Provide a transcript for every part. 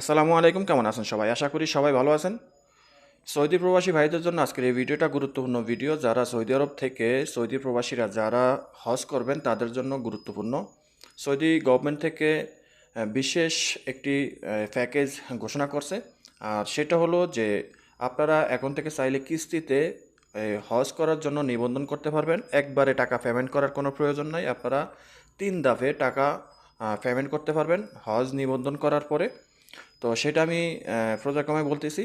আসসালামু আলাইকুম, কেমন আছেন সবাই? আশা করি সবাই ভালো আছেন। সৌদি প্রবাসী ভাইদের জন্য আজকের এই ভিডিওটা গুরুত্বপূর্ণ ভিডিও। যারা সৌদি আরব থেকে সৌদি প্রবাসীরা যারা হজ করবেন, তাদের জন্য গুরুত্বপূর্ণ। সৌদি গভর্নমেন্ট থেকে বিশেষ একটি প্যাকেজ ঘোষণা করছে। আর সেটা হলো যে, আপনারা এখন থেকে চাইলে কিস্তিতে হজ করার জন্য নিবন্ধন করতে পারবেন। একবারে টাকা পেমেন্ট করার কোনো প্রয়োজন নাই। আপনারা তিন দাফে টাকা পেমেন্ট করতে পারবেন। হজ নিবন্ধন করার পরে। তো সেটা আমি প্রজাক্রমে বলতেছি।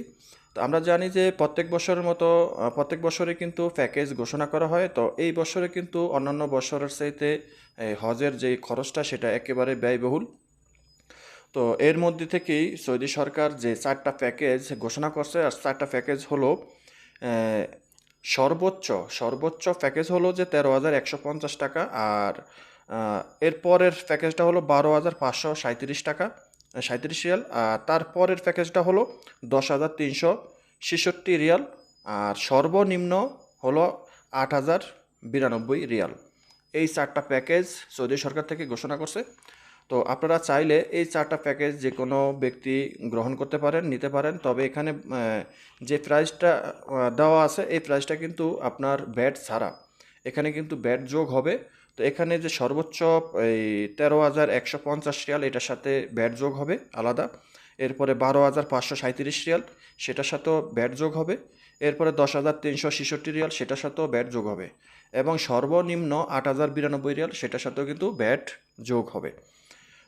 তো আমরা জানি যে প্রত্যেক বছরের মতো প্রত্যেক বছরে কিন্তু প্যাকেজ ঘোষণা করা হয়। তো এই বছরে কিন্তু অন্যান্য বছরের চাইতে হজের যে খরচটা সেটা একেবারে ব্যয়বহুল। তো এর মধ্যে থেকেই সৌদি সরকার যে চারটা প্যাকেজ ঘোষণা করছে, আর চারটা প্যাকেজ হলো সর্বোচ্চ সর্বোচ্চ প্যাকেজ হলো যে তেরো হাজার একশো পঞ্চাশ টাকা, আর এরপরের প্যাকেজটা হলো বারো হাজার পাঁচশো সাঁত্রিশ টাকা। সাঁত্রিশ রিয়াল, আর তারপরের প্যাকেজটা হলো দশ হাজার তিনশো ছেষট্টি রিয়াল, আর সর্বনিম্ন হলো আট হাজার বিরানব্বই রিয়াল। এই চারটা প্যাকেজ সৌদি সরকার থেকে ঘোষণা করছে। তো আপনারা চাইলে এই চারটা প্যাকেজ যে কোনো ব্যক্তি গ্রহণ করতে পারেন, নিতে পারেন। তবে এখানে যে প্রাইসটা দেওয়া আছে, এই প্রাইসটা কিন্তু আপনার ব্যাট ছাড়া। এখানে কিন্তু ব্যাট যোগ হবে। তো এখানে যে সর্বোচ্চ, এই তেরো হাজার একশো পঞ্চাশ রিয়াল, এটার সাথে ব্যাট যোগ হবে আলাদা। এরপরে বারো হাজার পাঁচশো সাঁত্রিশ রিয়াল, সেটার সাথেও ব্যাট যোগ হবে। এরপরে দশ হাজার তিনশো ছেষট্টি রিয়াল, সেটার সাথেও ব্যাট যোগ হবে। এবং সর্বনিম্ন আট হাজার বিরানব্বই রিয়াল, সেটার সাথেও কিন্তু ব্যাট যোগ হবে।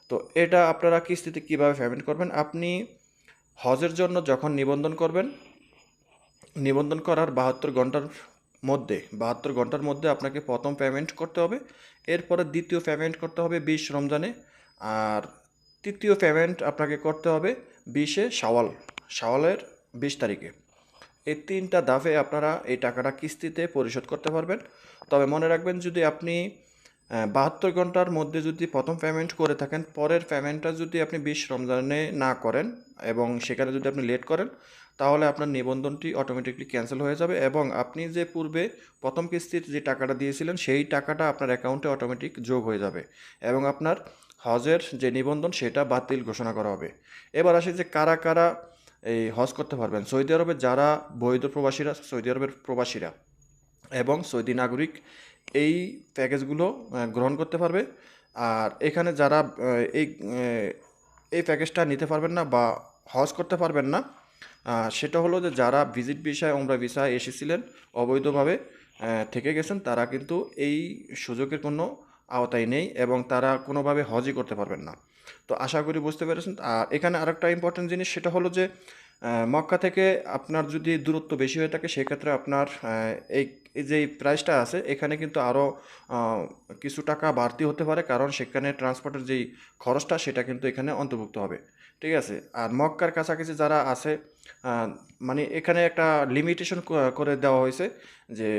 তো এটা আপনারা কিস্তিতে কীভাবে পেমেন্ট করবেন? আপনি হজের জন্য যখন নিবন্ধন করবেন, নিবন্ধন করার বাহাত্তর ঘণ্টার মধ্যে, বাহাত্তর ঘণ্টার মধ্যে আপনাকে প্রথম পেমেন্ট করতে হবে। এরপরে দ্বিতীয় পেমেন্ট করতে হবে বিশ রমজানে। আর তৃতীয় পেমেন্ট আপনাকে করতে হবে বিশে শাওয়াল, শাওয়ালের বিশ তারিখে। এই তিনটা দাফে আপনারা এই টাকাটা কিস্তিতে পরিশোধ করতে পারবেন। তবে মনে রাখবেন যদি আপনি বাহাত্তর ঘণ্টার মধ্যে যদি প্রথম পেমেন্ট করে থাকেন, পরের পেমেন্টটা যদি আপনি বিশ রমজানে না করেন এবং সেখানে যদি আপনি লেট করেন তাহলে আপনার নিবন্ধনটি অটোমেটিকলি ক্যান্সেল হয়ে যাবে এবং আপনি যে পূর্বে প্রথম কিস্তির যে টাকাটা দিয়েছিলেন, সেই টাকাটা আপনার অ্যাকাউন্টে অটোমেটিক যোগ হয়ে যাবে এবং আপনার হজের যে নিবন্ধন, সেটা বাতিল ঘোষণা করা হবে। এবার আসি যে কারা কারা এই হজ করতে পারবেন। সৌদি আরবে যারা বৈধ প্রবাসীরা, সৌদি আরবের প্রবাসীরা এবং সৌদি নাগরিক, এই প্যাকেজগুলো গ্রহণ করতে পারবে। আর এখানে যারা এই এই প্যাকেজটা নিতে পারবেন না বা হজ করতে পারবেন না সেটা হলো যে যারা ভিজিট ভিসায় ওমরা ভিসায় এসেছিলেন, অবৈধভাবে থেকে গেছেন, তারা কিন্তু এই সুযোগের কোনো আওতায় নেই এবং তারা কোনোভাবে হজই করতে পারবেন না। তো আশা করি বুঝতে পেরেছেন। আর এখানে আরেকটা ইম্পর্টেন্ট জিনিস, সেটা হলো যে মক্কা থেকে আপনার যদি দূরত্ব বেশি হয়ে থাকে, সেক্ষেত্রে আপনার এই যে প্রাইসটা আছে, এখানে কিন্তু আরও কিছু টাকা বাড়তি হতে পারে, কারণ সেখানে ট্রান্সপোর্টের যেই খরচটা, সেটা কিন্তু এখানে অন্তর্ভুক্ত হবে। ঠিক আছে? আর মক্কার কাছাকাছি যারা আছে মানে এখানে একটা লিমিটেশন করে দেওয়া হয়েছে যে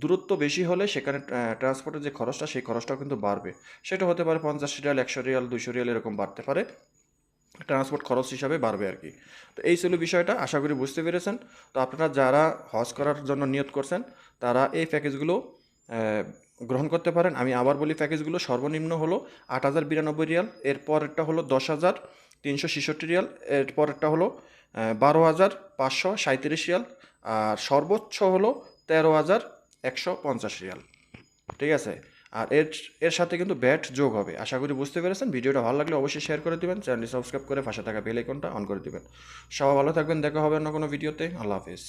দূরত্ব বেশি হলে সেখানে ট্রান্সপোর্টের যে খরচটা, সেই খরচটাও কিন্তু বাড়বে। সেটা হতে পারে পঞ্চাশ রিয়াল, একশো রিয়াল দুশো রিয়াল এরকম বাড়তে পারে। ট্রান্সপোর্ট খরচ হিসাবে বাড়বে আর কি। তো এই ছিল বিষয়টা, আশা করি বুঝতে পেরেছেন। তো আপনারা যারা হজ করার জন্য নিয়ত করছেন, তারা এই প্যাকেজগুলো গ্রহণ করতে পারেন। আমি আবার বলি, প্যাকেজগুলো সর্বনিম্ন হলো আট হাজার বিরানব্বই রিয়াল, এরপরেরটা হলো দশ হাজার তিনশো ছেষট্টি রিয়াল এরপরেরটা হলো বারো হাজার পাঁচশো সাঁত্রিশ রিয়াল, আর সর্বোচ্চ হলো তেরো হাজার একশো পঞ্চাশ রিয়াল। ঠিক আছে? আর এর এর সাথে কিন্তু ব্যাট যোগ হবে। আশা করি বুঝতে পেরেছেন। ভিডিওটা ভালো লাগলে অবশ্যই শেয়ার করে দেবেন, চ্যানেলটি সাবস্ক্রাইব করে পাশে থাকা বেল আইকনটা অন করে দেবেন। সবাই ভালো থাকবেন, দেখা হবে অন্য কোনো ভিডিওতে আল্লাহ হাফিজ।